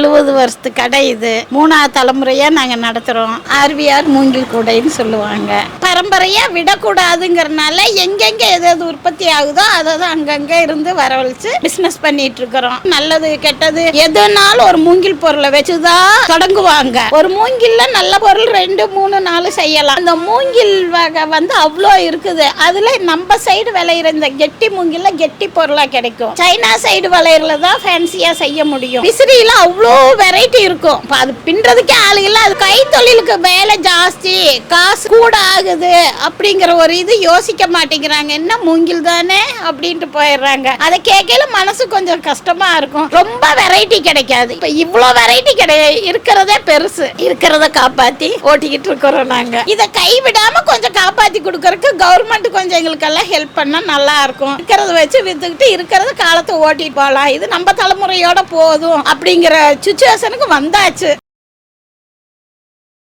எழுபது வருஷத்து கடை இது. மூணாவது தலைமுறையா நாங்க நடத்துறோம். ஆர்விஆர் மூங்கில் கூடைன்னு சொல்லுவாங்க. பரம்பரையா விடக்கூடாதுங்கிறனால எங்கெங்க எதாவது உற்பத்தி ஆகுதோ அதை தான் அங்கங்க இருந்து வரவழைச்சு பிசினஸ் பண்ணிட்டு இருக்கிறோம். நல்லது கெட்டது எதுனாலும் ஒரு மூங்கில் பொருளை வச்சுதான் தொடங்குவாங்க. ஒரு மூங்கில்ல நல்ல பொருள் ரெண்டு மூணு நாலு செய்யலாம். அந்த மூங்கில் வகை வந்து அவ்வளோ இருக்குது. அதுல நம்ம சைடு விளையிற இந்த கெட்டி மூங்கில்ல கெட்டி பொருளா கிடைக்கும். சைனா சைடு விளையிறதுல தான் ஃபேன்சியா செய்ய முடியும். விசிறியில அவ்வளோ வெரைட்டி இருக்கும். இப்போ அது பின்னுறதுக்கே ஆளு இல்லை. அது கைத்தொழிலுக்கு வேலை ஜாஸ்தி. காசு கூட ஆகுது அப்படிங்கிற ஒரு இது யோசிக்க மாட்டேங்கிறாங்க. என்ன மூங்கில் தானே அப்படின்ட்டு போயிடுறாங்க. அதை கேட்கல மனசு கொஞ்சம் கஷ்டமா இருக்கும். ரொம்ப வெரைட்டி கிடைக்காது. இப்போ இவ்வளோ வெரைட்டி கிடை இருக்கிறதே பெருசு. இருக்கிறத காப்பாத்தி ஓட்டிக்கிட்டு இருக்கிறோம் நாங்க. இதை கைவிடாம கொஞ்சம் காப்பாத்தி கொடுக்கறதுக்கு கவர்மெண்ட் கொஞ்சம் எங்களுக்கெல்லாம் ஹெல்ப் பண்ணா நல்லா இருக்கும். இருக்கிறத வச்சு வித்துக்கிட்டு இருக்கிறத காலத்தை ஓட்டிட்டு போகலாம். இது நம்ம தலைமுறையோட போதும் அப்படிங்கிற சுச்சுவேஷனுக்கு வந்தாச்சு.